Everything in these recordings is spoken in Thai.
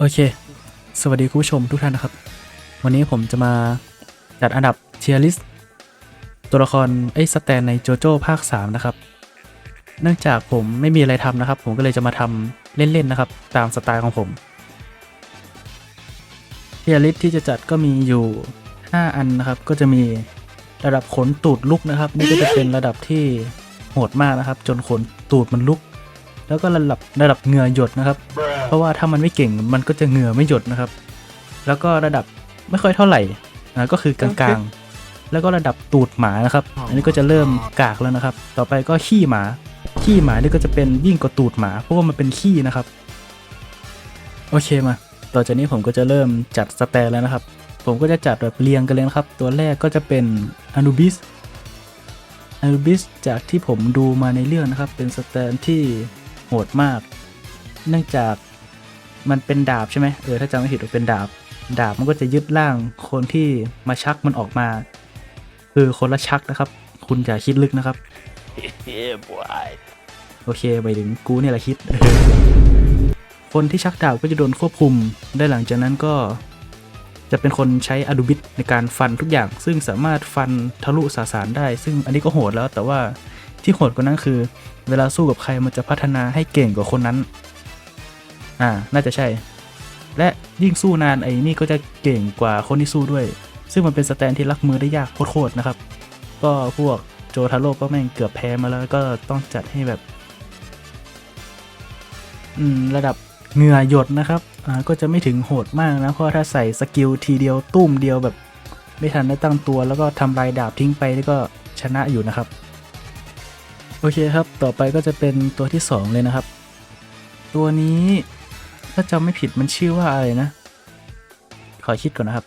โอเค สวัสดีคุณผู้ชมทุกท่านนะครับ วันนี้ผมจะมาจัดอันดับเทียร์ลิสตัวละครไอ้สแตนในโจโจ้ภาค 3 นะครับ เนื่องจากผมไม่มีอะไรทำนะครับ ผมก็เลยจะมาทำเล่น ๆ นะครับ ตามสไตล์ของผมเทียร์ลิสที่จะจัดก็มีอยู่ 5 อันนะครับ ก็จะมีระดับขนตูดลุกนะครับ นี่ก็จะเป็นระดับที่โหดมากนะครับ จนขนตูดมันลุก แล้วก็ระดับระดับเหงื่อหยดนะครับ เพราะว่าถ้ามันไม่เก่งมันก็จะเหงื่อไม่หยดนะครับ แล้วก็ระดับไม่ค่อยเท่าไหร่นะก็คือกลางๆ แล้วก็ระดับตูดหมานะครับ อันนี้ก็จะเริ่มกากแล้วนะครับ ต่อไปก็ขี้หมา ขี้หมานี่ก็จะเป็นยิ่งกว่าตูดหมา เพราะว่ามันเป็นขี้นะครับ โอเคมา ต่อจากนี้ผมก็จะเริ่มจัดสแตนแล้วนะครับ ผมก็จะจัดแบบเรียงกันเลยนะครับ ตัวแรกก็จะเป็นอนูบิสอนูบิสจากที่ผมดูมาในเรื่องนะครับ เป็นสแตนที่โหดมาก เนื่องจาก มันเป็นดาบใช่ไหมเออถ้าจำไม่ผิดว่าเป็นดาบ ดาบมันก็จะยึดร่างคนที่มาชักมันออกมา คือคนละชักนะครับ คุณอย่าคิดลึกนะครับ yeah, boy. โอเคไปถึงกูเนี่ยแหละคิด คนที่ชักดาบก็จะโดนควบคุม ได้หลังจากนั้นก็จะเป็นคนใช้อดูบิตในการฟันทุกอย่าง ซึ่งสามารถฟันทะลุสาสารได้ ซึ่งอันนี้ก็โหดแล้ว แต่ว่าที่โหดกว่านั้นคือ เวลาสู้กับใครมันจะพัฒนาให้เก่งกว่าคนนั้น อ่า น่าจะใช่ และยิ่งสู้นานไอ้นี่ก็จะเก่งกว่าคนที่สู้ด้วย ซึ่งมันเป็นสแตนที่รักมือได้ยากโคตรๆนะครับ ก็พวกโจทาโร่ก็แม่งเกือบแพ้มาแล้วก็ต้องจัดให้แบบ อืม ระดับเหงื่อหยดนะครับ อ่า ก็จะไม่ถึงโหดมากนะ เพราะถ้าใส่สกิลทีเดียวตุ้มเดียวแบบ ไม่ทันได้ตั้งตัวแล้วก็ทำลายดาบทิ้งไปนี่ก็ชนะอยู่นะครับ โอเคครับ ต่อไปก็จะเป็นตัวที่ 2 เลยนะครับ ตัวนี้ ถ้าจำไม่ผิดมันชื่อว่าอะไรนะ ขอคิดก่อนนะครับ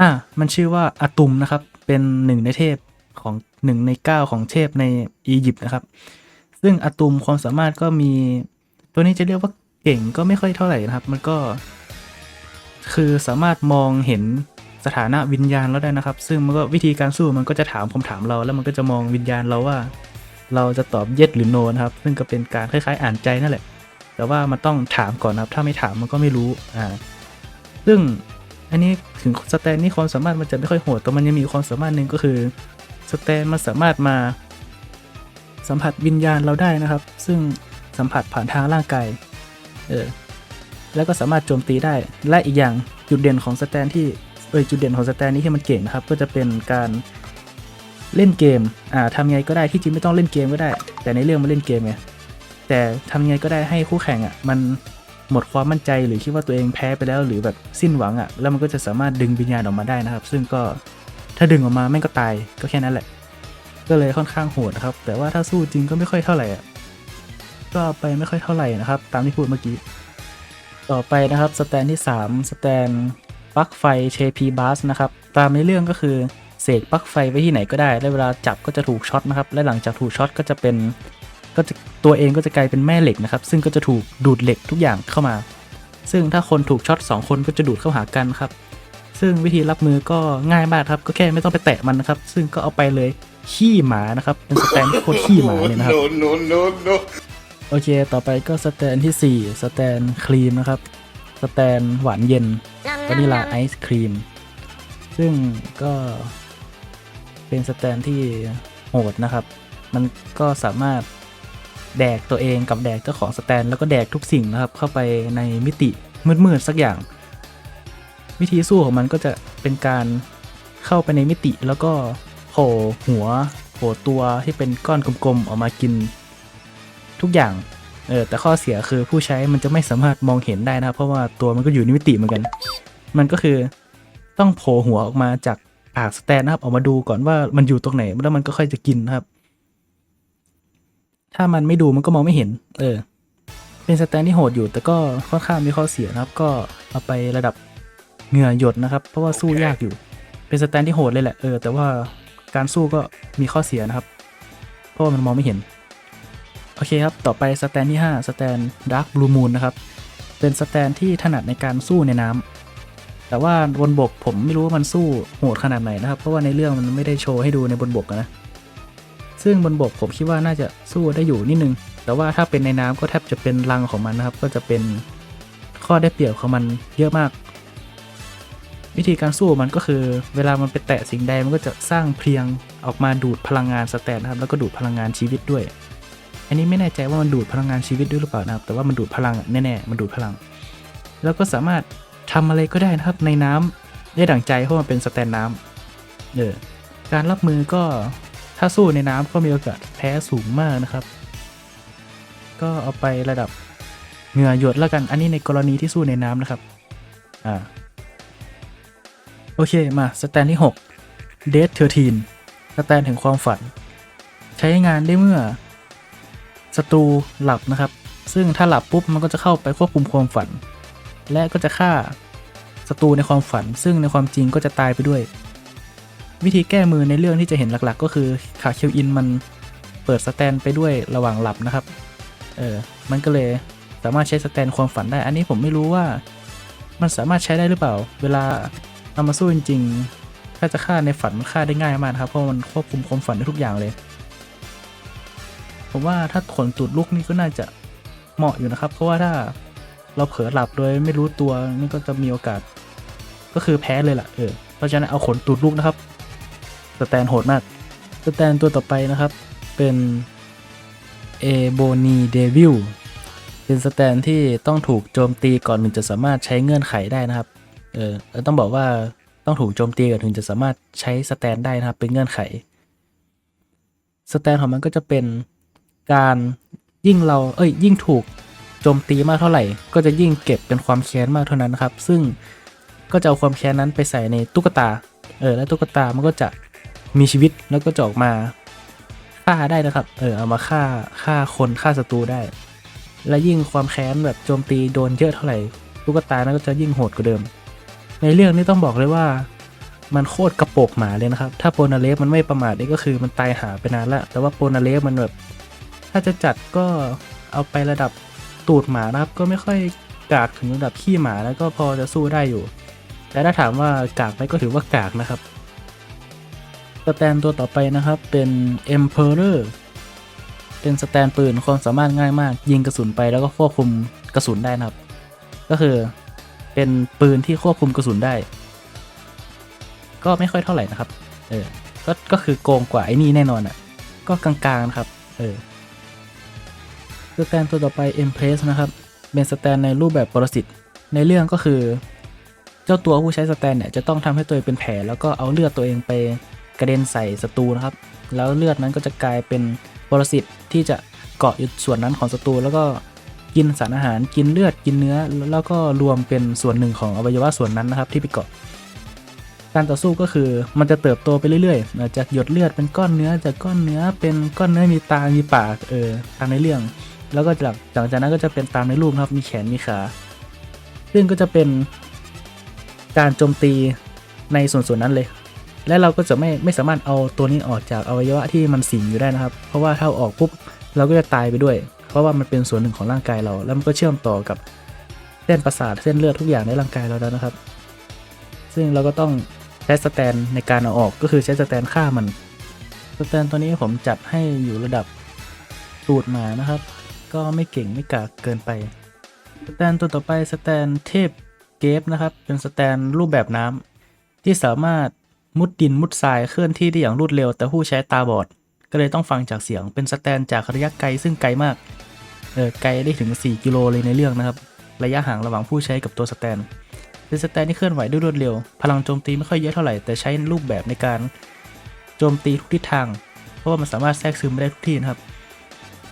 อ่า มันชื่อว่าอาตุมนะครับ เป็นหนึ่งในเทพของหนึ่งในเก้าของเทพในอียิปต์นะครับ ซึ่งอาตุมความสามารถก็มี ตัวนี้จะเรียกว่าเก่งก็ไม่ค่อยเท่าไหร่นะครับ มันก็ คือสามารถมองเห็นสถานะวิญญาณแล้วได้นะครับ ซึ่งมันก็วิธีการสู้มันก็จะถามคำถามเรา แล้วมันก็จะมองวิญญาณเราว่า เราจะตอบ yes หรือ no นะครับ ซึ่งก็เป็นการคล้ายๆ อ่านใจนั่นแหละ แต่ว่ามันต้องถามก่อนนะครับถ้าไม่ถามมันก็ไม่รู้อ่าซึ่งอันนี้ถึงสแตนนี่ความสามารถมันจะไม่ค่อยโหดแต่มันยังมีความสามารถหนึ่งก็คือสแตนมันสามารถมา สัมผัสวิญญาณเราได้นะครับ ซึ่งสัมผัสผ่านทางร่างกายเออแล้วก็สามารถโจมตีได้ และอีกอย่างจุดเด่นของสแตนที่เออจุดเด่นของสแตนนี้ที่มันเก่งนะครับ ก็จะเป็นการเล่นเกม อ่าทำไงก็ได้ที่จริงไม่ต้องเล่นเกมก็ได้ แต่ในเรื่องมันเล่นเกมไง แต่ทำยังไงก็ได้ให้คู่แข่งอะมันหมดความมั่นใจหรือคิดว่าตัวเองแพ้ไปแล้วหรือแบบสิ้นหวังอะแล้วมันก็จะสามารถดึงวิญญาณออกมาได้นะครับ ซึ่งก็ถ้าดึงออกมาแม่งก็ตายก็แค่นั้นแหละ ก็เลยค่อนข้างโหดนะครับ แต่ว่าถ้าสู้จริงก็ไม่ค่อยเท่าไหร่อะก็ไปไม่ค่อยเท่าไหร่นะครับ ตามที่พูดเมื่อกี้ ต่อไปนะครับสแตนที่ 3 สแตนปลั๊กไฟเชพีบัสนะครับตามในเรื่องก็คือเสกปลั๊กไฟไว้ที่ไหนก็ได้และเวลาจับก็จะถูกช็อตนะครับและหลังจากถูกช็อตก็จะเป็น ก็จะตัวเองก็จะกลายเป็นแม่เหล็กนะครับ ซึ่งก็จะถูกดูดเหล็กทุกอย่างเข้ามา ซึ่งถ้าคนถูกช็อต2 คนก็จะดูดเข้าหากันครับ ซึ่งวิธีรับมือก็ง่ายมากครับ ก็แค่ไม่ต้องไปแตะมันนะครับ ซึ่งก็เอาไปเลยขี้หมานะครับ เป็นสแตนที่โคตรขี้หมาเลยนะครับ No, no, no, no. โอเค ต่อไปก็สแตนที่ 4 สแตนครีมนะครับ สแตนหวานเย็นวานิลาไอศครีม ซึ่งก็เป็นสแตนที่โหดนะครับ มันก็สามารถ แดกตัวเองกับแดกเจ้าของสแตน แล้วก็แดกทุกสิ่งนะครับเข้าไปในมิติมืดๆสักอย่าง วิธีสู้ของมันก็จะเป็นการเข้าไปในมิติแล้วก็โผล่หัวโผล่ตัวที่เป็นก้อนกลมๆออกมากิน ทุกอย่างเออแต่ข้อเสียคือผู้ใช้มันจะไม่สามารถมองเห็นได้นะครับ เพราะว่าตัวมันก็อยู่ในมิติเหมือนกัน มันก็คือต้องโผล่หัวออกมาจากปากสแตนนะครับออกมาดูก่อนว่ามันอยู่ตรงไหนแล้วมันก็ค่อยจะกินนะครับ ถ้ามันไม่ดูมันก็มองไม่เห็น เออ เป็นสแตนที่โหดอยู่ แต่ก็ค่อนข้างมีข้อเสียนะครับ ก็เอาไประดับเหงื่อหยดนะครับ เพราะว่าสู้ยากอยู่ เป็นสแตนที่โหดเลยแหละ เออ แต่ว่าการสู้ก็มีข้อเสียนะครับ เพราะว่ามันมองไม่เห็น โอเคครับ ต่อไปสแตนที่ 5 สแตนดาร์ b บลูมูนนะครับ เป็นสแตนที่ถนัดในการสู้ในน้ำแต่ว่าบนบกผมไม่รู้ว่ามันสู้โหดขนาดไหนนะครับ เพราะว่าในเรื่องมันไม่ได้โชว์ให้ดูในบนบกนะ ซึ่งบนบกผมคิดว่าน่าจะสู้ได้อยู่นิดนึง แต่ว่าถ้าเป็นในน้ำก็แทบจะเป็นรังของมันนะครับ ก็จะเป็นข้อได้เปรียบของมันเยอะมาก วิธีการสู้มันก็คือ เวลามันไปแตะสิ่งใดมันก็จะสร้างเพียงออกมาดูดพลังงานสแตนนะครับ แล้วก็ดูดพลังงานชีวิตด้วย อันนี้ไม่แน่ใจว่ามันดูดพลังงานชีวิตด้วยหรือเปล่านะครับ แต่ว่ามันดูดพลังแน่ๆมันดูดพลัง แล้วก็สามารถทำอะไรก็ได้นะครับในน้ำได้ดั่งใจเพราะมันเป็นสแตนน้ำเออการรับมือก็ ถ้าสู้ในน้ำก็มีโอกาสแพ้สูงมากนะครับ ก็เอาไประดับเหงื่อหยดแล้วกัน อันนี้ในกรณีที่สู้ในน้ำนะครับ อ่า โอเค มาสแตนที่6 Death 13สแตนถึงความฝัน ใช้งานได้เมื่อศัตรูหลับนะครับ ซึ่งถ้าหลับปุ๊บมันก็จะเข้าไปควบคุมความฝัน และก็จะฆ่าศัตรูในความฝัน ซึ่งในความจริงก็จะตายไปด้วย วิธีแก้มือในเรื่องที่จะเห็นหลักๆ ก็คือขาคิวอินมันเปิดสแตนไปด้วยระหว่างหลับนะครับ เออ มันก็เลยสามารถใช้สแตนความฝันได้ อันนี้ผมไม่รู้ว่า มันสามารถใช้ได้หรือเปล่า เวลาเอามาสู้จริงๆ ถ้าจะฆ่าในฝันมันฆ่าได้ง่ายมากครับ เพราะมันควบคุมความฝันได้ทุกอย่างเลย ผมว่าถ้าขนตูดลุกนี่ก็น่าจะเหมาะอยู่นะครับ เพราะว่าถ้าเราเผลอหลับโดยไม่รู้ตัวนี่ก็จะมีโอกาส ก็คือแพ้เลยล่ะ เออ เพราะฉะนั้นเอาขนตูดลุกนะครับ สแตนโหดมาก สแตนตัวต่อไปนะครับ เป็นเอโบนีเดวิลเป็นสแตนที่ต้องถูกโจมตีก่อนถึงจะสามารถใช้เงื่อนไขได้นะครับ เออต้องบอกว่าต้องถูกโจมตีก่อนถึงจะสามารถใช้สแตนได้นะครับ เป็นเงื่อนไข สแตนของมันก็จะเป็นการยิ่งเราเอ้ยยิ่งถูกโจมตีมากเท่าไหร่ ก็จะยิ่งเก็บเป็นความแค้นมากเท่านั้นนะครับ ซึ่งก็จะเอาความแค้นนั้นไปใส่ในตุ๊กตา เออ แล้วตุ๊กตามันก็จะ มีชีวิตแล้วก็จะออกมาฆ่าได้นะครับ เออเอามาฆ่าฆ่าคนฆ่าศัตรูได้ และยิ่งความแค้นแบบโจมตีโดนเยอะเท่าไหร่ตุ๊กตานั้นก็จะยิ่งโหดกว่าเดิม ในเรื่องนี้ต้องบอกเลยว่ามันโคตรกระโปกหมาเลยนะครับ ถ้าโปนาเลฟมันไม่ประมาทนี่ก็คือมันตายหาไปนานละ แต่ว่าโปนาเลฟมันแบบ ถ้าจะจัดก็เอาไประดับตูดหมานะครับ ก็ไม่ค่อยกากถึงระดับขี้หมาแล้วก็พอจะสู้ได้อยู่ แต่ถ้าถามว่ากากไหมก็ถือว่ากากนะครับ สแตนตัวต่อไปนะครับเป็น Emperor เป็นสแตนปืนความสามารถง่ายมาก ยิงกระสุนไปแล้วก็ควบคุมกระสุนได้นะครับ ก็คือเป็นปืนที่ควบคุมกระสุนได้ ก็ไม่ค่อยเท่าไหร่นะครับ เออ ก็ก็คือโกงกว่าไอ้นี่แน่นอนอะ ก็กลางๆนะครับ เออสแตนตัวต่อไป Empress นะครับ เป็นสแตนในรูปแบบปรสิตในเรื่องก็คือ เจ้าตัวผู้ใช้สแตนเนี่ยจะต้องทำให้ตัวเองเป็นแผลแล้วก็เอาเลือดตัวเองไป กระเด็นใส่ศัตรูนะครับ แล้วเลือดนั้นก็จะกลายเป็นปรสิตที่จะเกาะอยู่ส่วนนั้นของศัตรูแล้วก็กินสารอาหารกินเลือดกินเนื้อ แล้วก็รวมเป็นส่วนหนึ่งของอวัยวะส่วนนั้นนะครับ ที่ไปเกาะ การต่อสู้ก็คือมันจะเติบโตไปเรื่อยๆ จากหยดเลือดเป็นก้อนเนื้อจากก้อนเนื้อเป็นก้อนเนื้อมีตา มีปากเออตามในเรื่อง แล้วก็จากหลังจากนั้นก็จะเป็นตามในรูปครับมีแขนมีขาซึ่งก็จะเป็นการโจมตีในส่วนส่วนนั้นเลย และเราก็จะไม่ไม่สามารถเอาตัวนี้ออกจากอวัยวะที่มันสิงอยู่ได้นะครับ เพราะว่าถ้าออกปุ๊บเราก็จะตายไปด้วย เพราะว่ามันเป็นส่วนหนึ่งของร่างกายเรา แล้วมันก็เชื่อมต่อกับเส้นประสาทเส้นเลือดทุกอย่างในร่างกายเราแล้วนะครับ ซึ่งเราก็ต้องใช้สแตนในการเอาออกก็คือใช้สแตนฆ่ามัน สแตนตัวนี้ผมจัดให้อยู่ระดับตูดหมานะครับ ก็ไม่เก่งไม่กากเกินไปสแตนตัวต่อไปสแตนเทพเกฟนะครับ เป็นสแตนรูปแบบน้ำที่สามารถ มุดดินมุดทรายเคลื่อนที่ได้อย่างรวดเร็ว แต่ผู้ใช้ตาบอด ก็เลยต้องฟังจากเสียงเป็นสแตนจากระยะไกลซึ่งไกลมากเออไกลได้ถึง 4 กิโลเลยในเรื่องนะครับ ระยะห่างระหว่างผู้ใช้กับตัวสแตนเป็นสแตนที่เคลื่อนไหวด้วยรวดเร็ว พลังโจมตีไม่ค่อยเยอะเท่าไหร่แต่ใช้รูปแบบในการโจมตีทุกทิศทาง เพราะว่ามันสามารถแทรกซึมไได้ทุกที่นะครับ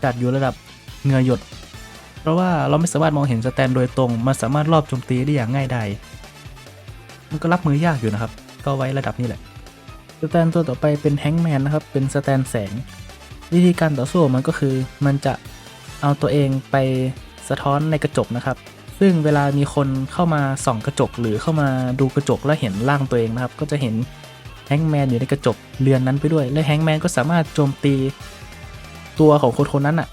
จัดอยู่ระดับเงือหยด เพราะว่าเราไม่สามารถมองเห็นสแตนโดยตรง มันสามารถรอบโจมตีได้อย่างง่ายดายมันก็รับมือยากอยู่นะครับ ก็ไว้ระดับนี้แหละสแตนตัวต่อไปเป็นแฮงแมนนะครับ เป็นสแตนแสง วิธีการต่อสู้มันก็คือ มันจะเอาตัวเองไปสะท้อนในกระจกนะครับ ซึ่งเวลามีคนเข้ามาส่องกระจก หรือเข้ามาดูกระจกแล้วเห็นร่างตัวเองนะครับ ก็จะเห็นแฮงแมนอยู่ในกระจกเรือนนั้นไปด้วย และแฮงแมนก็สามารถโจมตีตัวของคนคนนั้นอะ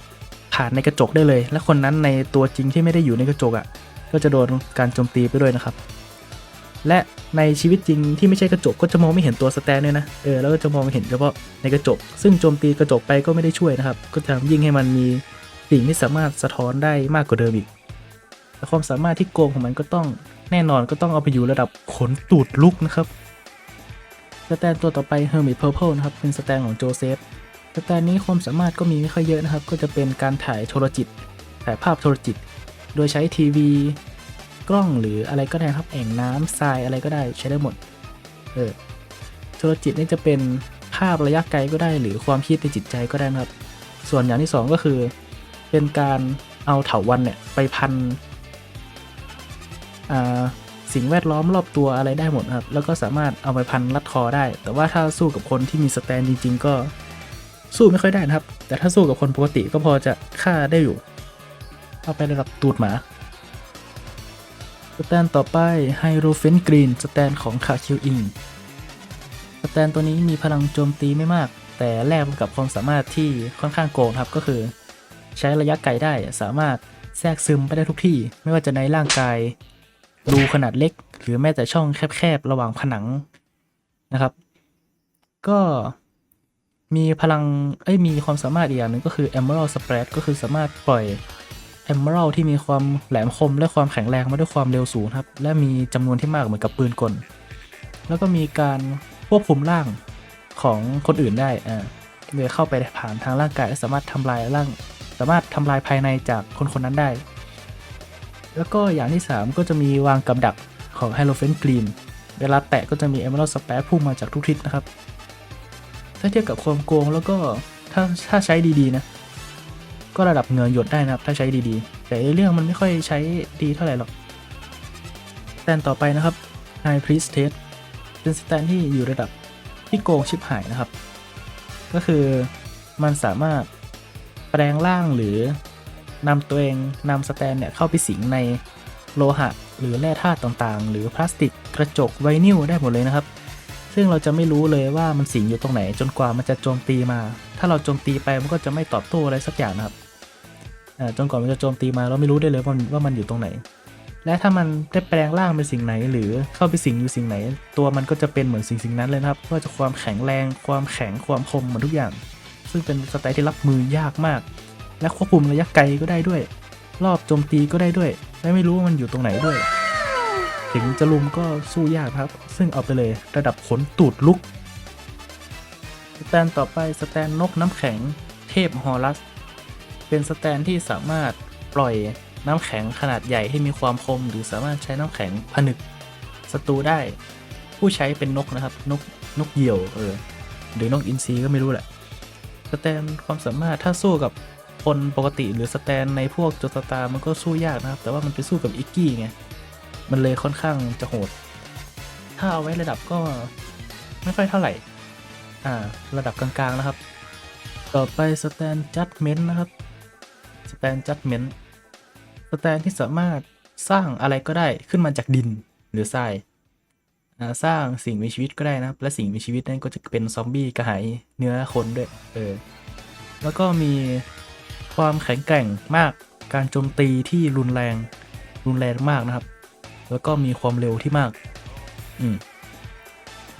ผ่านในกระจกได้เลย และคนนั้นในตัวจริงที่ไม่ได้อยู่ในกระจกอะก็จะโดนการโจมตีไปด้วยนะครับ และในชีวิตจริงที่ไม่ใช่กระจกก็จะมองไม่เห็นตัวสแตนด้วยนะ เออ แล้วก็จะมองเห็นเฉพาะในกระจก ซึ่งโจมตีกระจกไปก็ไม่ได้ช่วยนะครับ ก็ทำยิ่งให้มันมีสิ่งที่สามารถสะท้อนได้มากกว่าเดิมอีกแต่ความสามารถที่โกงของมันก็ต้องแน่นอนก็ต้องเอาไปอยู่ระดับขนตูดลุกนะครับสแตนตัวต่อไป Hermit Purple นะครับ เป็นสแตนของโจเซฟสแตนนี้ความสามารถก็มีไม่ค่อยเยอะนะครับ ก็จะเป็นการถ่ายโทรจิต ถ่ายภาพโทรจิต โดยใช้ทีวี กล้องหรืออะไรก็ได้ครับแอ่งน้ำทรายอะไรก็ได้ใช้ได้หมด เออโทรจิตนี่จะเป็นภาพระยะไกลก็ได้ หรือความคิดในจิตใจก็ได้นะครับ ส่วนอย่างที่สองก็คือ เป็นการเอาเถาวันเนี่ยไปพันสิ่งแวดล้อมรอบตัวอะไรได้หมดนะครับ แล้วก็สามารถเอาไปพันรัดคอได้ แต่ว่าถ้าสู้กับคนที่มีสแตนจริง ๆ ก็สู้ไม่ค่อยได้นะครับ แต่ถ้าสู้กับคนปกติก็พอจะฆ่าได้อยู่ เอาไประดับตูดหมา สแตนต่อไปไฮโรเฟนกรีนสแตนของคาคิวอิงสแตนตัวนี้มีพลังโจมตีไม่มาก แต่แลกกับความสามารถที่ค่อนข้างโกงครับก็คือ ใช้ระยะไกลได้สามารถแทรกซึมไปได้ทุกที่ ไม่ว่าจะในร่างกายรูขนาดเล็ก หรือแม้แต่ช่องแคบๆ ระหว่างผนังนะครับ ก็มีพลังเอ้ยมีความสามารถอีกอย่างหนึ่งก็คือ Emerald Spread ก็คือสามารถปล่อย Emerald ที่มีความแหลมคมและความแข็งแรงมาด้วยความเร็วสูงครับ และมีจำนวนที่มากเหมือนกับปืนกล แล้วก็มีการควบคุมร่างของคนอื่นได้อ่าโดยเข้าไปผ่านทางร่างกายและสามารถทำลายร่าง สามารถทำลายภายในจากคนคนนั้นได้ แล้วก็อย่างที่ 3 ก็จะมีวางกับดักของ h a l o f e n Green เวลาแตะก็จะมี Emerald Splash พุ่งมาจากทุกทิศนะครับ ถ้าเทียบกับความโกงแล้วก็ถ้าถ้าใช้ดีๆนะ ก็ระดับเงื่อหยดได้นะครับ ถ้าใช้ดีๆ แต่เรื่องมันไม่ค่อยใช้ดีเท่าไหร่หรอกสแตนต่อไปนะครับ High Priestess เป็นสแตนที่อยู่ระดับที่โกงชิบหายนะครับ ก็คือมันสามารถแปลงร่างหรือนำตัวเองนำสแตนเนี่ยเข้าไปสิงในโลหะ หรือแร่ธาตุต่างๆ หรือพลาสติกกระจกไวนิลได้หมดเลยนะครับ ซึ่งเราจะไม่รู้เลยว่ามันสิงอยู่ตรงไหนจนกว่ามันจะโจมตีมา ถ้าเราโจมตีไปมันก็จะไม่ตอบโต้อะไรสักอย่างนะครับ จนกว่ามันจะโจมตีมาเราไม่รู้ได้เลยว่ามันว่ามันอยู่ตรงไหน และถ้ามันได้แปลงร่างเป็นสิ่งไหน หรือเข้าไปสิงอยู่สิ่งไหน ตัวมันก็จะเป็นเหมือนสิ่งสิ่งนั้นเลยนะครับว่าจะความแข็งแรง ความแข็งความคมหมดทุกอย่าง ซึ่งเป็นสไตล์ที่รับมือยากมาก และควบคุมระยะไกลก็ได้ด้วย รอบโจมตีก็ได้ด้วย และไม่รู้ว่ามันอยู่ตรงไหนด้วย ถึงจะลุมก็สู้ยากครับ ซึ่งเอาไปเลยระดับขนตูดลุกสแตนต่อไปสแตนนกน้ำแข็ง เทพฮอรัส เป็นสแตนที่สามารถปล่อยน้ำแข็งขนาดใหญ่ให้มีความคม หรือสามารถใช้น้ำแข็งผนึกศัตรูได้ ผู้ใช้เป็นนกนะครับ นกนกเหยี่ยวเออหรือนกอินทรีก็ไม่รู้แหละสแตนความสามารถถ้าสู้กับคนปกติหรือสแตนในพวกโจตตามันก็สู้ยากนะครับ แต่ว่ามันไปสู้กับอิกกี้ไง มันเลยค่อนข้างจะโหด ถ้าเอาไว้ระดับก็ไม่ค่อยเท่าไหร่ อ่า ระดับกลางๆนะครับ ต่อไปสแตนจัดเมนต์นะครับ สแตนจัดเมนต์สแตนที่สามารถสร้างอะไรก็ได้ขึ้นมาจากดินหรือทรายสร้างสิ่งมีชีวิตก็ได้นะ และสิ่งมีชีวิตนั้นก็จะเป็นซอมบี้กระหายเนื้อคนด้วย เออ แล้วก็มีความแข็งแกร่งมาก การโจมตีที่รุนแรง รุนแรงมากนะครับ แล้วก็มีความเร็วที่มาก อืม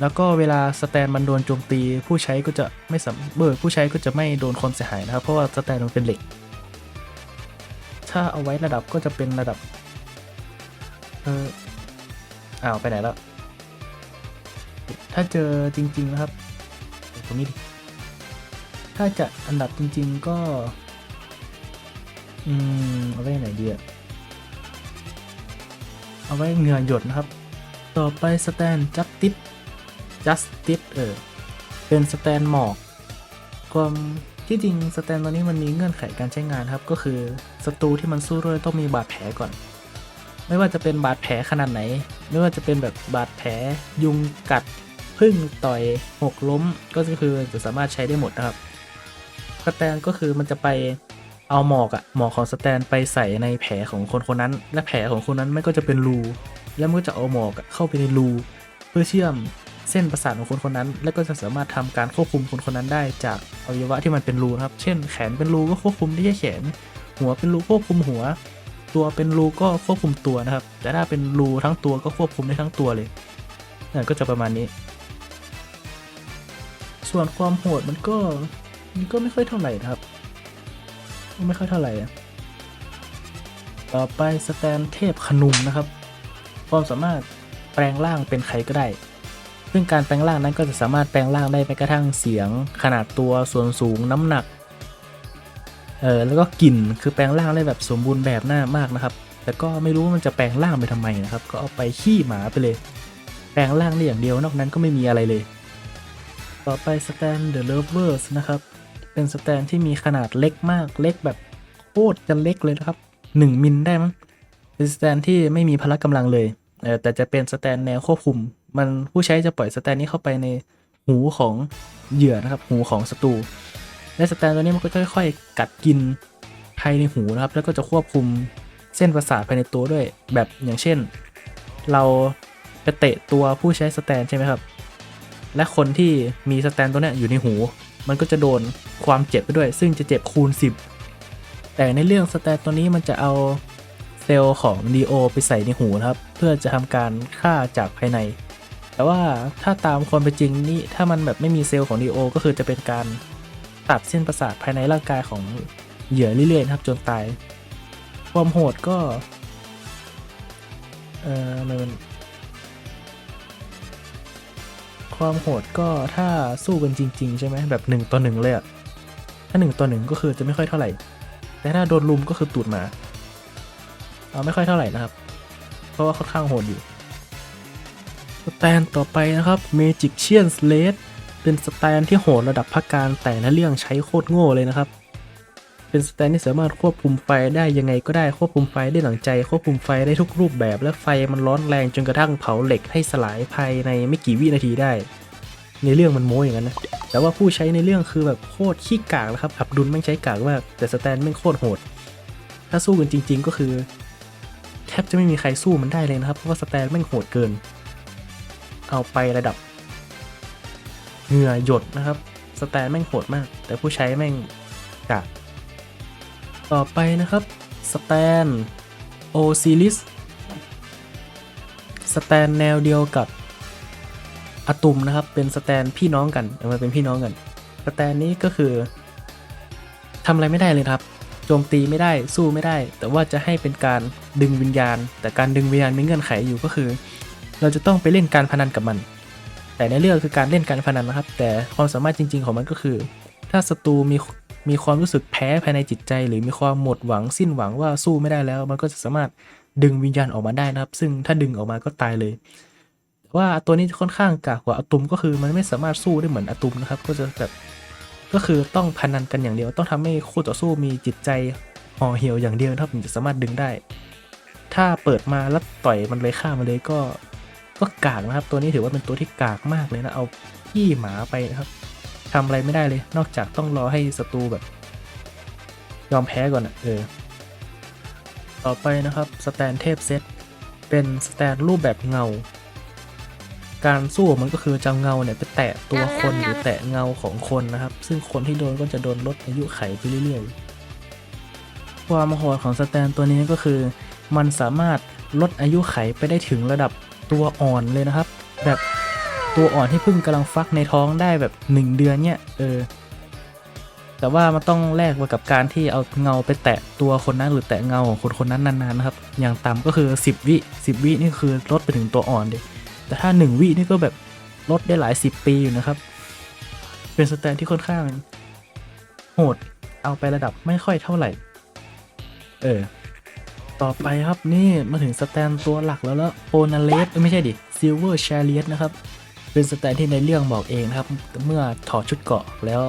แล้วก็เวลาสแตนมันโดนโจมตีผู้ใช้ก็จะไม่สามเบอร์ผู้ใช้ก็จะไม่โดนความเสียหายนะครับ เพราะว่าสแตนมันเป็นเหล็ก ถ้าเอาไว้ระดับก็จะเป็นระดับ เอออ้าวไปไหนแล้ว ถ้าเจอจริง ๆ นะครับตรงนี้ดิถ้าจะอันดับจริง ๆ ก็ อืม เอาไว้ไหนดีอะเอาไว้เหงื่อหยดนะครับ ต่อไปสแตนจัสติสจัสติสเออ เป็นสแตนหมอกความ ที่จริงสแตนตัวนี้มันมีเงื่อนไขการใช้งานครับ ก็คือศัตรูที่มันสู้ด้วยต้องมีบาดแผลก่อน ไม่ว่าจะเป็นบาดแผลขนาดไหน ไม่ว่าจะเป็นแบบบาดแผลยุงกัดพึ่งต่อยหกล้มก็คือจะสามารถใช้ได้หมดนะครับสแตนก็คือมันจะไปเอาหมอกอะหมอกของสแตนไปใส่ในแผลของคนคนนั้น และแผลของคนนั้นไมันก็จะเป็นรู แล้วมันก็จะเอาหมอกเข้าไปในรู เพื่อเชื่อม เส้นประสาทของคนคนนั้น แล้วก็จะสามารถทำการควบคุมคนคนนั้นได้จากอวัยวะที่มันเป็นรูนะครับ เช่น แขนเป็นรูก็ควบคุมได้แค่แขน หัวเป็นรูควบคุมหัว ตัวเป็นรูก็ควบคุมตัวนะครับ แต่ถ้าเป็นรูทั้งตัวก็ควบคุมได้ทั้งตัวเลยนั่นก็จะประมาณนี้ ส่วนความโหดมันก็มันก็ไม่ค่อยเท่าไหร่นะครับ ไม่ค่อยเท่าไหร่อะต่อไปสแตนเทพขนุมนะครับ ความสามารถแปลงร่างเป็นใครก็ได้ ซึ่งการแปลงร่างนั้นก็จะสามารถแปลงร่างได้ไปกระทั่งเสียง ขนาดตัวส่วนสูงน้ำหนักเออแล้วก็กลิ่นคือแปลงร่างได้แบบสมบูรณ์แบบหน้ามากนะครับ แต่ก็ไม่รู้ว่ามันจะแปลงร่างไปทำไมนะครับ ก็เอาไปขี้หมาไปเลย แปลงร่างได้อย่างเดียวนอกนั้นก็ไม่มีอะไรเลย ต่อไปสแตน The Lovers นะครับ เป็นสแตนที่มีขนาดเล็กมากเล็กแบบโคตรจะเล็กเลยนะครับ 1 มิลได้มั้งเป็นสแตนที่ไม่มีพละกำลังเลยเออแต่จะเป็นสแตนแนวควบคุม มันผู้ใช้จะปล่อยสแตนนี้เข้าไปในหูของเหยื่อนะครับ หูของศัตรูและสแตนตัวนี้มันก็จะค่อยๆ กัดกินภายในหูนะครับ แล้วก็จะควบคุมเส้นประสาทภายในตัวด้วย แบบอย่างเช่น เราไปเตะตัวผู้ใช้สแตนใช่ไหมครับ และคนที่มีสแตนตัวนี้อยู่ในหู มันก็จะโดนความเจ็บไปด้วย ซึ่งจะเจ็บคูณ 10 แต่ในเรื่องสแตนตัวนี้มันจะเอาเซลล์ของดีโอไปใส่ในหูนะครับ เพื่อจะทำการฆ่าจากภายใน แต่ว่าถ้าตามความเป็นจริงนี่ถ้ามันแบบไม่มีเซลล์ของดีโอก็คือจะเป็นการตัดเส้นประสาทภายในร่างกายของเหยื่อเรื่อยๆนะครับจนตาย ความโหดก็ เออมันความโหดก็ถ้าสู้กันจริง ๆ ใช่ไหมแบบหนึ่งต่อหนึ่งเลยอะถ้าหนึ่งต่อหนึ่งก็คือจะไม่ค่อยเท่าไหร่ แต่ถ้าโดนลุมก็คือตูดหมา เอาไม่ค่อยเท่าไหร่นะครับ เพราะว่าค่อนข้างโหดอยู่ สแตนต่อไปนะครับ Magician Slate เป็นสแตนที่โหดระดับพักการแต่ละเรื่องใช้โคตรโง่เลยนะครับ เป็นสแตนที่สามารถควบคุมไฟได้ยังไงก็ได้ควบคุมไฟได้หลังใจ ควบคุมไฟได้ทุกรูปแบบ และไฟมันร้อนแรงจนกระทั่งเผาเหล็กให้สลายภายในไม่กี่วินาทีได้ ในเรื่องมันโม้อย่างนั้นนะแต่ว่าผู้ใช้ในเรื่องคือแบบโคตรขี้กากนะครับอับดุลไม่งใช้กากมากแต่สแตนไม่งโคตรโหด ถ้าสู้กันจริง ๆ ก็คือ แทบจะไม่มีใครสู้มันได้เลยนะครับเพราะว่าสแตนแม่งโหดเกิน เอาไประดับเหงื่อหยดนะครับ สแตนแม่งโหดมาก แต่ผู้ใช้แม่งกากต่อไปนะครับ สแตนโอซิลิสสแตนแนวเดียวกับอะตุมนะครับ เป็นสแตนพี่น้องกันเอามาเป็นพี่น้องกัน สแตนนี้ก็คือทำอะไรไม่ได้เลยครับ โจมตีไม่ได้สู้ไม่ได้ แต่ว่าจะให้เป็นการดึงวิญญาณ แต่การดึงวิญญาณมีเงื่อนไขอยู่ก็คือ เราจะต้องไปเล่นการพนันกับมัน แต่ในเรื่องคือการเล่นการพนันนะครับ แต่ความสามารถจริง ๆ ของมันก็คือ ถ้าศัตรูมีมีความรู้สึกแพ้ภายในจิตใจ หรือมีความหมดหวังสิ้นหวังว่าสู้ไม่ได้แล้ว มันก็จะสามารถดึงวิญญาณออกมาได้นะครับ ซึ่งถ้าดึงออกมาก็ตายเลยแต่ว่าตัวนี้ค่อนข้างกากกว่าอะตุมก็คือมันไม่สามารถสู้ได้เหมือนอะตุมนะครับ ก็จะแบบก็คือต้องพนันกันอย่างเดียว ต้องทำให้คู่ต่อสู้มีจิตใจห่อเหี่ยวอย่างเดียวนะครับถึงจะสามารถดึงได้ ถ้าเปิดมาแล้วต่อยมันเลยฆ่ามันเลยก็ ก็กากนะครับ ตัวนี้ถือว่าเป็นตัวที่กากมากเลยนะ เอาขี้หมาไปนะครับทำอะไรไม่ได้เลย นอกจากต้องรอให้ศัตรูแบบ ยอมแพ้ก่อนอะเออ ต่อไปนะครับสแตนเทพเซตเป็นสแตนรูปแบบเงา การสู้มันก็คือจะเงาเนี่ยไปแตะตัวคนหรือแตะเงาของคนนะครับ ซึ่งคนที่โดนก็จะโดนลดอายุไขไปเรื่อยๆ ความโหดของสแตนตัวนี้ก็คือ มันสามารถลดอายุไขไปได้ถึงระดับ ตัวอ่อนเลยนะครับ แบบตัวอ่อนที่เพิ่งกำลังฟักในท้องได้แบบ 1 เดือนเนี่ยเออแต่ว่ามันต้องแลกมากับการที่เอาเงาไปแตะตัวคนนั้นหรือแตะเงาของคนคนนั้นนานๆนะครับ อย่างต่ำก็คือ 10 วิ 10 วินี่คือลดไปถึงตัวอ่อนเลยแต่ถ้า 1 วินี่ก็แบบลดได้หลาย 10 ปีอยู่นะครับ เป็นสแตนที่ค่อนข้างโหด เอาไประดับไม่ค่อยเท่าไหร่ เออ ต่อไปครับนี่มาถึงสแตนตัวหลักแล้วแล้วโอนาเลสไม่ใช่ดิซิลเวอร์ชาเลียสนะครับ เป็นสแตนที่ในเรื่องบอกเองนะครับ เมื่อถอดชุดเกาะแล้ว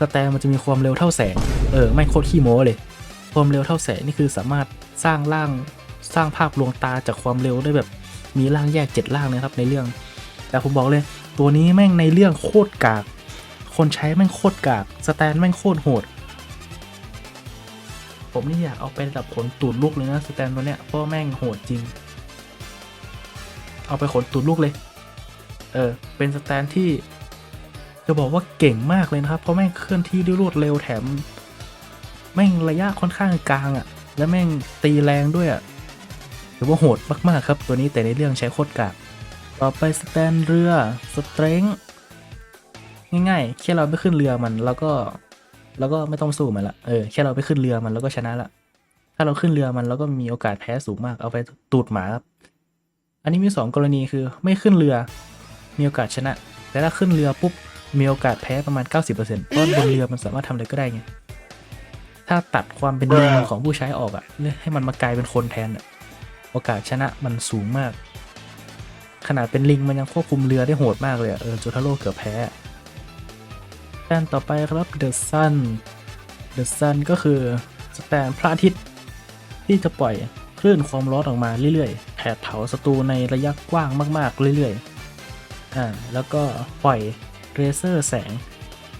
สแตนมันจะมีความเร็วเท่าแสง เออ ไม่โคตรขี้โม้เลย ความเร็วเท่าแสงนี่คือสามารถสร้างร่างสร้างภาพลวงตาจากความเร็วได้แบบมีร่างแยกเจ็ดร่างเลยครับในเรื่อง แต่ผมบอกเลยตัวนี้แม่งในเรื่องโคตรกาก คนใช้แม่งโคตรกาก สแตนแม่งโคตรโหด ผมนี่อยากเอาไประดับขนตูดลูกเลยนะสแตนตัวเนี้ยเพราะว่าแม่งโหดจริง เอาไปขนตูดลูกเลย เออ เป็นสแตนที่ จะบอกว่าเก่งมากเลยนะครับ เพราะแม่งเคลื่อนที่ได้รวดเร็วแถม แม่งระยะค่อนข้างกลางอะ่ะ และแม่งตีแรงด้วยอะ่ะถือว่าโหดมากๆครับตัวนี้แต่ในเรื่องใช้โคตรกากต่อไปสแตนเรือสเตรงง่ายๆแค่เราไปขึ้นเรือมันแล้วก็ แล้วก็ไม่ต้องสู้มันละเออแค่เราไปขึ้นเรือมันแล้วก็ชนะละ ถ้าเราขึ้นเรือมันเราก็มีโอกาสแพ้สูงมากเอาไปตูดหมาครับอันนี้มีสองกรณีคือไม่ขึ้นเรือมีโอกาสชนะ แต่ถ้าขึ้นเรือปุ๊บมีโอกาสแพ้ประมาณ 90%เพราะบนเรือมันสามารถทำอะไรก็ได้ไงถ้าตัดความเป็นลิงของผู้ใช้ออกอะให้มันมากลายเป็นคนแทนอะโอกาสชนะมันสูงมาก ขนาดเป็นลิงมันยังควบคุมเรือได้โหดมากเลยอะเออจูทาโร่เกือบแพ้ แตนต่อไปครับ The Sun The Sun ก็คือสแตนพระอาทิตย์ ที่จะปล่อยคลื่นความร้อนออกมาเรื่อยๆ แผดเผาศัตรูในระยะกว้างมากๆ เรื่อยๆ อ่า แล้วก็ปล่อยเรเซอร์แสง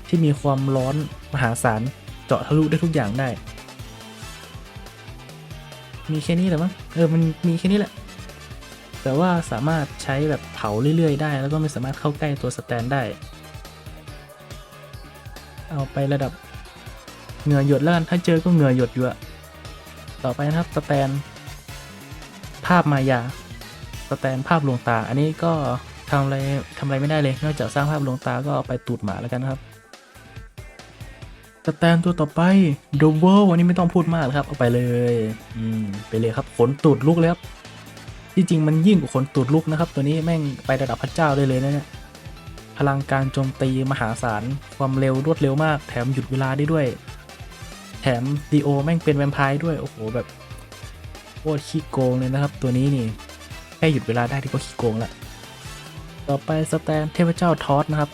ที่มีความร้อนมหาศาลเจาะทะลุได้ทุกอย่างได้ มีแค่นี้แหละมั้ง เออ มันมีแค่นี้แหละ แต่ว่าสามารถใช้แบบเผาเรื่อยๆ ได้ แล้วก็ไม่สามารถเข้าใกล้ตัวสแตนได้ เอาไประดับเหงื่อหยดแล้วกันถ้าเจอก็เหงื่อหยดอยู่อะต่อไปนะครับสแตน ภาพมายา สแตนภาพลวงตา อันนี้ก็ทำอะไรทำอะไรไม่ได้เลย นอกจากสร้างภาพลวงตาก็เอาไปตูดหมาแล้วกันนะครับสแตนตัวต่อไปด o เ l อันนี้ไม่ต้องพูดมากครับ เอาไปเลย อืมไปเลยครับขนตูดลุกเลยครับที่จริงมันยิ่งกว่าขนตูดลุกนะครับ ตัวนี้แม่งไประดับพระเจ้าได้เลยนะเนี่ย พลังการโจมตีมหาศาล ความเร็วรวดเร็วมาก แถมหยุดเวลาได้ด้วย แถมดีโอแม่งเป็นแวมไพร์ด้วย โอ้โห แบบโคตรขี้โกงเลยนะครับ ตัวนี้นี่แค่หยุดเวลาได้ที่ก็ขี้โกงละต่อไปสแตนเทพเจ้าทอสนะครับ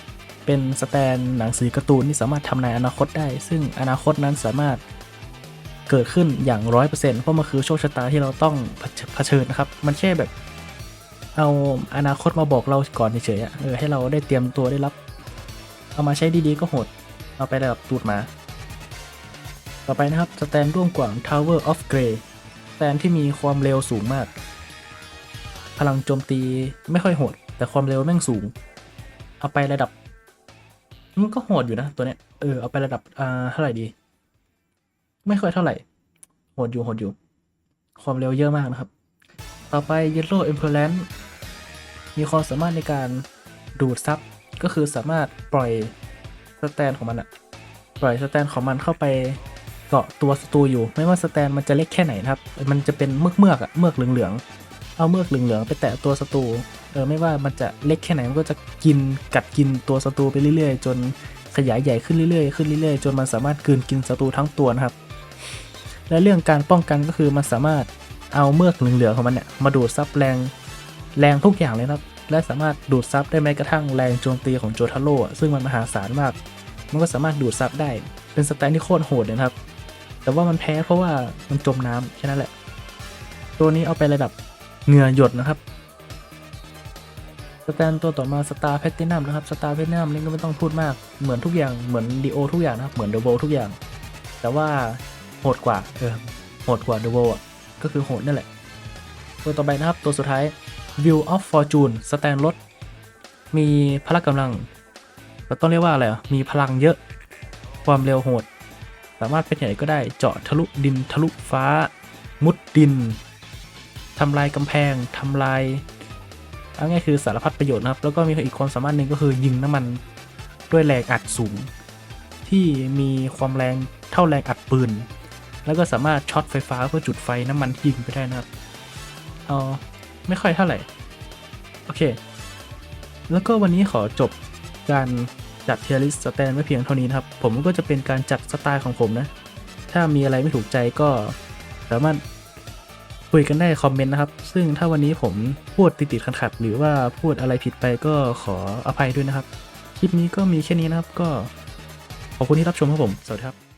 เป็นสแตนหนังสือการ์ตูนที่สามารถทำนายอนาคตได้ ซึ่งอนาคตนั้นสามารถเกิดขึ้นอย่างร้อยเปอร์เซ็นต์เพราะมันคือโชคชะตาที่เราต้องเผเผชิญนะครับ มันแค่แบบ เอาอนาคตมาบอกเราก่อนเฉยๆเออให้เราได้เตรียมตัวได้รับ เอามาใช้ดีๆก็โหด เอาไประดับตูดมา ต่อไปนะครับสแตนร่วมกว่าง Tower of Grey สแตนที่มีความเร็วสูงมาก พลังโจมตีไม่ค่อยโหด แต่ความเร็วแม่งสูง เอาไประดับ มันก็โหดอยู่นะตัวเนี้ยเออเอาไประดับอ่าเท่าไหร่ดี ไม่ค่อยเท่าไหร่โหดอยู่โหดอยู่ ความเร็วเยอะมากนะครับ ต่อไป Yellow Emperance มีความสามารถในการดูดซับก็คือสามารถปล่อยสแตนของมันอะปล่อยสแตนของมันเข้าไปเกาะตัวศัตรูอยู่ ไม่ว่าสแตนมันจะเล็กแค่ไหนนะครับ มันจะเป็นเมือกเมือกอะเมือกเหลืองๆเอาเมือกเหลืองๆไปแตะตัวศัตรูเออไม่ว่ามันจะเล็กแค่ไหนมันก็จะกินกัดกินตัวศัตรูไปเรื่อยๆ จนขยายใหญ่ขึ้นเรื่อยๆขึ้นเรื่อยๆ จนมันสามารถกลืนกินศัตรูทั้งตัวนะครับ และเรื่องการป้องกันก็คือมันสามารถ เอาเมือกเหลืองๆของมันเนี่ยมาดูดซับแรงแรงทุกอย่างเลยนะครับ และสามารถดูดซับได้แม้กระทั่งแรงโจมตีของโจทาโร่ซึ่งมันมหาศาลมาก มันก็สามารถดูดซับได้ เป็นสแตนที่โคตรโหดเลยนะครับ แต่ว่ามันแพ้เพราะว่ามันจมน้ำแค่นั้นแหละ ตัวนี้เอาไประดับเหงื่อหยดนะครับสแตนตัวต่อมาสตาร์แพตตินัมนะครับสตาร์แพตตินัมนี่ก็ไม่ต้องพูดมากเหมือนทุกอย่างเหมือนดีโอทุกอย่างนะครับเหมือนเดอะโบทุกอย่าง แต่ว่าโหดกว่าเออโหดกว่าเดอะโบอะ ก็คือโหดนั่นแหละ ตัวต่อไปนะครับ ตัวสุดท้าย View of Fortune สแตนรถ มีพละกำลังเราต้องเรียกว่าอะไรอะ มีพลังเยอะ ความเร็วโหด สามารถเป็นไหนก็ได้ เจาะทะลุดินทะลุฟ้า มุดดิน ทำลายกำแพง ทำลายเอาง่ายคือสารพัดประโยชน์นะครับ แล้วก็มีอีกความสามารถหนึ่งก็คือยิงน้ำมันด้วยแรงอัดสูง ที่มีความแรงเท่าแรงอัดปืน แล้วก็สามารถช็อตไฟฟ้าเพื่อจุดไฟน้ำมันยิงไปได้นะครับเอาไม่ค่อยเท่าไหร่ โอเค แล้วก็วันนี้ขอจบการจัดเทียริสสแตนไว้เพียงเท่านี้นะครับ ผมก็จะเป็นการจัดสไตล์ของผมนะ ถ้ามีอะไรไม่ถูกใจก็สามารถคุยกันได้คอมเมนต์นะครับ ซึ่งถ้าวันนี้ผมพูดติดๆขัดๆหรือว่าพูดอะไรผิดไปก็ขออภัยด้วยนะครับ คลิปนี้ก็มีแค่นี้นะครับก็ขอบคุณที่รับชมครับผม สวัสดีครับ